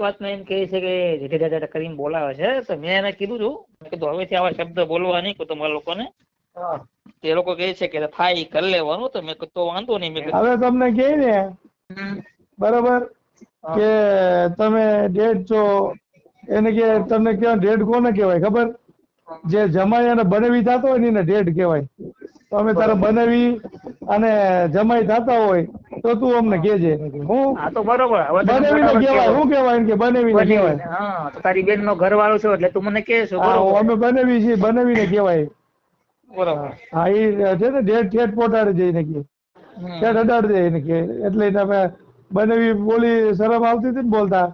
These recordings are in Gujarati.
વાત વાતમાં એમ કહે છે કે જેઠી દાદા કરીને બોલાવે છે. તો મેં એને કીધું હતું મેં કીધું હવેથી આવા શબ્દ બોલવા નહીં કહું તમારા લોકોને. હા. તે લોકો કહે છે કે થાય કરી લેવાનું. તો મેં કીધું તો વાંધો નહીં. મેં હવે તમને કહે ને. બરોબર કે તમે ડેડ છો. એને કે તમને કે ડેડ કોને કહેવાય? ખબર? જે જમાઈ અને બનાવી થતો હોય ને એને ડેડ કહેવાય. તો અમે તારે બનાવી અને જમાઈ થતા હોય તો તું અમને કેજે હું હા તો બરોબર. તમે કહેવાય હું કહેવાય કે બનાવીને બની. કહેવાય. હા તો તારી બેન નો ઘરવાળો છો એટલે તું મને કહે છો બરોબર. અમે બનાવી છીએ બનાવીને કહેવાય. બરોબર. હા એ છે ને ડેડ ઠેઠ પોટાડે જઈને કે. ઠેઠ અડાડ દે એને કે. એટલે તમે બનેવી બોલી શરમ આવતી હતી ને બોલતા.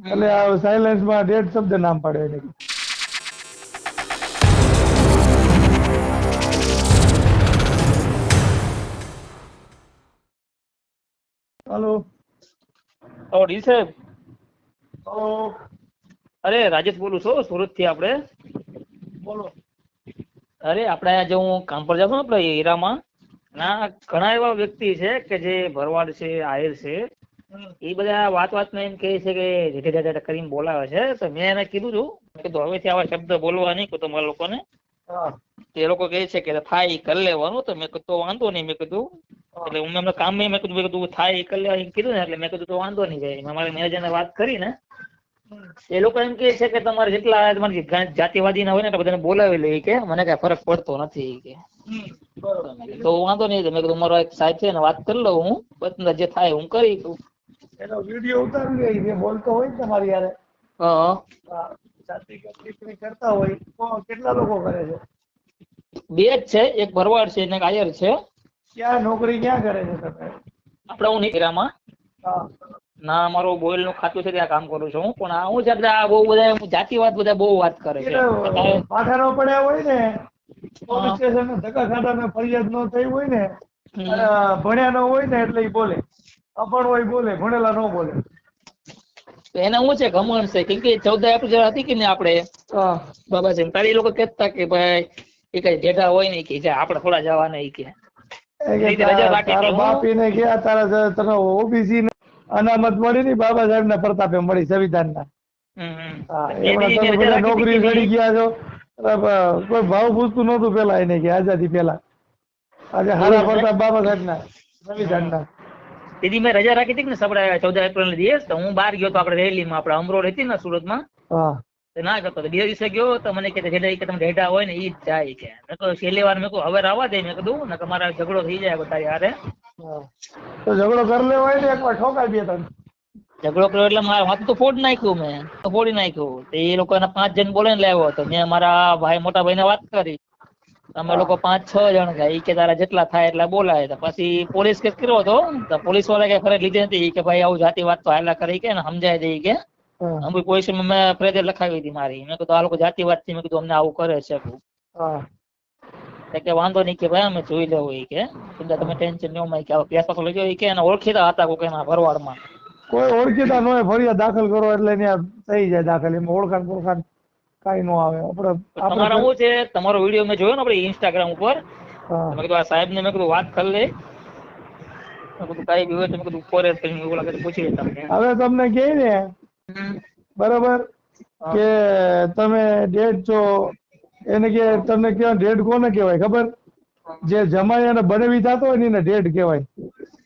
એટલે સાયલેન્સમાં સાયલેન્સમાં ડેડ શબ્દ નામ પાડે એને હાલો. ઓ ડી સાહેબ. તો અરે રાજેશ બોલું છું સુરતથી આપણે. બોલો. અરે આપણે આજે હું કામ પર જાઉં છું ને આપણે હીરામાં. ના ઘણા એવા વ્યક્તિ છે કે જે ભરવાડ છે આયર છે. એ બધા વાત વાતમાં એમ કહે છે કે જેઠી દાદા કરીને બોલાવે છે. તો મેં એને કીધું હતું મેં કીધું હવેથી આવા શબ્દ બોલવા નહીં કહું તમારા લોકોને? તે લોકો કહે છે કે થાય કરી લેવાનું. તો મેં કીધું તો વાંધો નહીં. મેં કીધું એટલે હું એમને કામ મેં કીધું મેં તું થાય એકલે કીધું ને એટલે મેં કીધું તો વાંધો નહીં ભાઈ. મેં મારા મેનેજરને વાત કરી ને એ લોકો એમ કહે છે કે તમારે જેટલા તમારી જાતિવાદી ના હોય ને એટલે બધાને બોલાવી લે કે મને કઈ ફરક પડતો નથી કે. તો વાંધો નહીં મેં કીધું મારો એક સાહેબ છે ને વાત કરી લઉં હું બધા જે થાય હું કરી દઉં. એનો વીડિયો ઉતારી લઈ જે બોલતો હોય ને તમારી યારે હા. હા, જાતિ ટિપ્પણી કરતા હોય તો કેટલા લોકો કરે છે? બે જ છે એક ભરવાડ છે અને એક આયર છે. ક્યાં નોકરી ક્યાં કરે છે તમે? આપણે હું નીકળ્યામાં ના મારો બોઇલનું ખાતું છે ત્યાં કામ કરું છું હું. પણ આ હું છે આ બહુ બધા જાતિવાદ બધા બહુ વાત કરે છે. એટલે પાઠાનો પડ્યા હોય ને પોલીસ સ્ટેશન ધક્કા ખાતા ફરિયાદ નો થઈ હોય ને ભણ્યા નો હોય ને એટલે બોલે. અપણ હોય બોલે ભણેલા ન બોલે. એને હું છે ઘમણ છે? કેમ કે ચૌદ એપ્રિલ હતી કે ને આપણે? બાબા છે તારે એ લોકો કહેતા કે ભાઈ એ કઈ જેઠા હોય ને કે આપડે થોડા જવાના એ કે. તારા રાખી તારા હતી, બાપ એને ગયા તારા તને ઓબીસી અનામત મળી ની બાબા સાહેબ ના પ્રતાપે મળી સંવિધાન ના મેં નોકરી ચડી ગયા છો. કોઈ ભાવ પૂછતું નતું પેલા એને કે આઝાદી પેલા. આજે હારા પ્રતાપ બાબા સાહેબ ના સંવિધાન ના દીદી મેં રજા રાખી હતી ને સપડા ચૌદ એપ્રિલ ના દિવસ? તો હું બહાર ગયો તો આપડે રેલી માં આપડે અમરોડ હતી ને સુરતમાં. હા. તો ના કરતો. બે દિવસે ગયો તો મને કે જેડા કે તમે ઢેઢા હોય ને ઈ જ જાય કે કહ્યું છેલ્લી વાર મેં કહું હવે આવવા દે. મેં કીધું નકર મારા ઝઘડો થઈ જાય તારી હારે. તો ઝઘડો કર લે હોય ને એકવાર ઠોકાઈ દે તને ઝઘડો કર્યો એટલે મારા હાથ તો ફોડ નાખ્યું મેં. તો ફોડી નાખ્યું. તો એ લોકો એના પાંચ જણ બોલે લાવ્યો હતો. મેં મારા ભાઈ મોટા ભાઈ ને વાત કરી. અમે લોકો પાંચ છ જણ ગયા એ કે તારા જેટલા થાય એટલા બોલાય. તો પછી પોલીસ કેસ કર્યો હતો. તો પોલીસવાળા કઈ ફરજ લીધી નથી. કે ભાઈ આવું જાતિ વાત તો હાલા કરી. કે સમજાય દે. કે હા. પોઝિશન મેં પ્રેજર લખાવી હતી મારી. મેં કીધું આ લોકો જાતિવાદથી મેં કીધું અમને આવું કરે છે. કે વાંધો નહીં કે ભાઈ અમે જોઈ લેવું એ કે. તમે ટેન્શન ન હોય કે આવો પ્યાસ પાછો લઈ જાઓ કે એને ઓળખીતા હતા કોઈ એના ભરવાડમાં. કોઈ ઓળખીતા ન હોય ફરિયાદ દાખલ કરો એટલે ત્યાં થઈ જાય દાખલ. એમાં ઓળખાણ ઓળખાણ કાંઈ ન આવે. આપણે તમારા હું શું છે? તમારો વીડિયો મેં જોયો ને આપણે ઇન્સ્ટાગ્રામ ઉપર? મેં કીધું આ સાહેબ ને મેં કીધું વાત કરી લે. મેં કીધું કાંઈ બી હોય તો મેં કીધું ઉપર કરીને એવું લાગે તો પૂછી લે તમને. હવે તમને કહે ને. બરાબર? કે તમે ડેડ છો એને કે તમને કહેવાય ડેડ કોને કહેવાય ખબર? જે જમાઈ અને બનાવી થતો હોય ને એને ડેડ કહેવાય.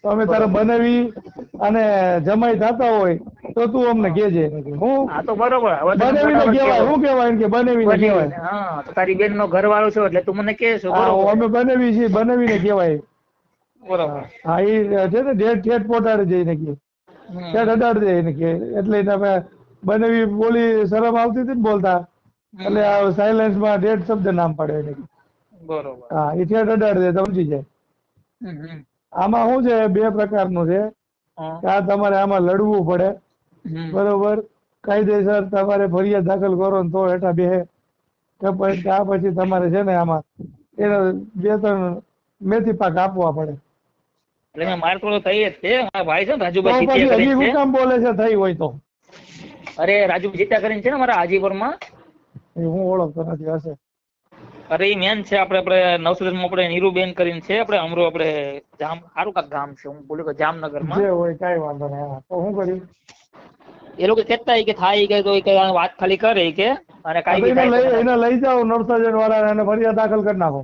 તો અમે તારે બનાવી અને જમાઈ થતા હોય તો તું અમને કેજે હું આ તો બરોબર. હવે ને કહેવાય હું કહેવાય કે બનાવી ને કહેવાય. હા તારી બેન નો ઘરવાળો છો એટલે તું મને કે છો બરોબર. અમે બનાવી છીએ બનાવીને કહેવાય. બરોબર. હા એ છે ને ડેડ ઠેઠ પોટાડે જઈને કે. ઠેઠ અડાડ દે એને કે એટલે તમે બનાવી બોલી શરમ આવતી હતી ને બોલતા એટલે આ સાયલેન્સમાં ડેડ શબ્દ નામ પાડે એને. બરોબર. હા એ ઠેઠ અડાડ દે તો સમજી જાય. આમાં શું છે બે પ્રકારનું છે. કે આ તમારે આમાં લડવું પડે. બરોબર? કાયદેસર તમારે ફરિયાદ દાખલ કરો ને તો હેઠા બે આ પછી તમારે છે ને આમાં એને બે ત્રણ મેથી પાક આપવા પડે. એટલે મેં મારે થોડો થઈ જ છે. મારા ભાઈ છે ને રાજુભાઈ જીત્યા કરીને શું છે. કામ બોલે છે થઈ હોય તો? અરે રાજુ જીત્યા કરીને છે ને મારા હાજીપુરમાં. હું ઓળખતો નથી હશે. અરે એ મેન છે આપણે આપણે નવસુદનમાં આપણે નીરુબેન કરીને છે. આપણે અમરો આપણે જામ સારું કાક ગામ છે. હું બોલ્યો કે જામનગરમાં. જે હોય કાંઈ વાંધો નહીં તો હું કર્યું એ લોકો કહેતા કે થાય કે તો કે વાત ખાલી કરે કે અને કઈ એને લઈ જાઓ નરસાજન વાળા એને ફરિયાદ દાખલ કરી નાખો.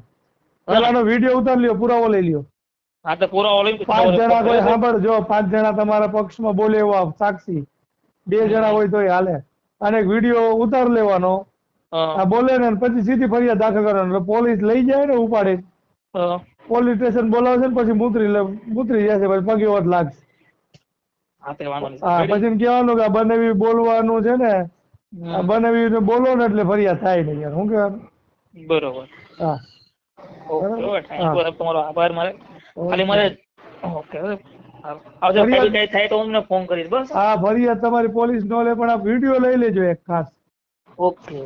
પેલાનો વીડિયો ઉતાર લ્યો પુરાવો લઈ લ્યો. હા તો પૂરા ઓલિમ્પિક પાંચ જણા કોઈ સાંભળજો પાંચ જણા તમારા પક્ષમાં બોલે એવા સાક્ષી. બે જણા હોય તોય હાલે. અને વીડિયો ઉતાર લેવાનો. આ બોલે ને પછી સીધી ફરિયાદ દાખલ કરવાનો. પોલીસ લઈ જાય ને ઉપાડે. પોલીસ સ્ટેશન બોલાવશે ને પછી મૂતરી મૂતરી જશે પછી પગે વાત લાગશે. હા પછી કેવાનું કહેવાનું કે બનેવી બોલવાનું છે ને બનેવી બોલો ને એટલે ફરિયાદ થાય નહીં યાર. શું કહેવાનું? બરોબર. હા. ઓકે બરાબર. તમારો આભાર મારે. ખાલી મારે ઓકે આવજો ફરિયાદ- કઈ થાય તો હું તમને ફોન કરીશ બસ. હા ફરિયાદ તમારી પોલીસ નો લે પણ આ વીડિયો લઈ લેજો એક ખાસ. ઓકે.